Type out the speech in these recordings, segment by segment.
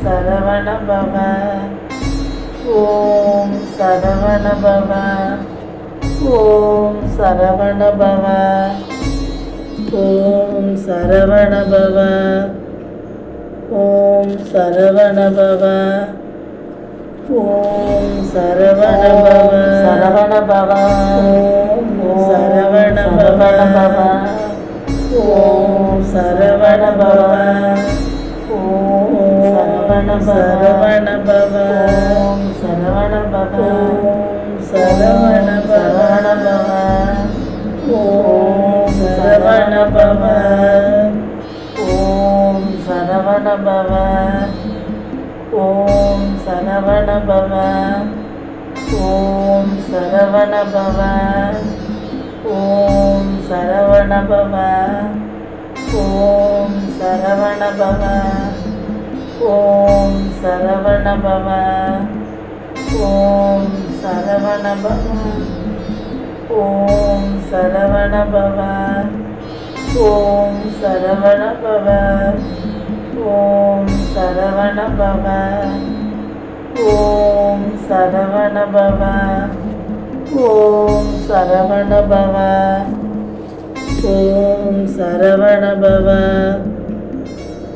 சரவண பவ ஓம் சரவண பவ ஓம் சரவண பவ ஓம் சரவண பவ ஓம் சரவண பவ ஓம் சரவண பவ சரவண பவ ஓம் சரவண பவ ஓம் சரவண பவ ஓம் சரவண சரவண பவ ஓம் சரவண பவ ஓம் சரவண சரவண பவ ஓம் சரவண பவ ஓம் சரவண பவ ஓம் சரவண பவ ஓம் சரவண பவ ஓம் சரவண பவ ஓம் சரவண பவ ஓம் சரவணபவ. ஓம் சரவணபவம் ஓம் சரவணபவ. ஓம் சரவணபவ. ஓம் சரவணபவ. ஓம் சரவணபவ. ஓம் சரவணபவ. ஓம் சரவணபவ.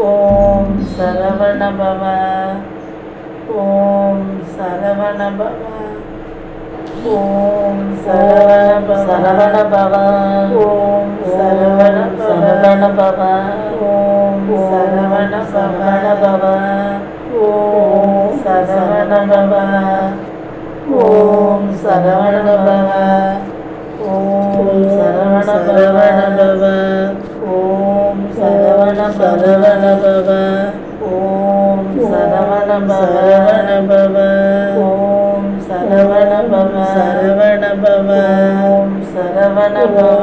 ஓம் சரவணபவ. ஓம் சரவணபவ. ஓம் சரவண சரவணபவ. ஓம் சரவண சரவணபவ. ஓம் சரவண சரவணபவ. ஓம் சரவணபவ. ஓம் சரவணபவ. ஓம் சரவண சரவணபவ. சரவண சரவண பவ ஓம் சரவண சரவண பவ ஓம் சரவண பவ சரவண பவ ஓம் சரவண பவ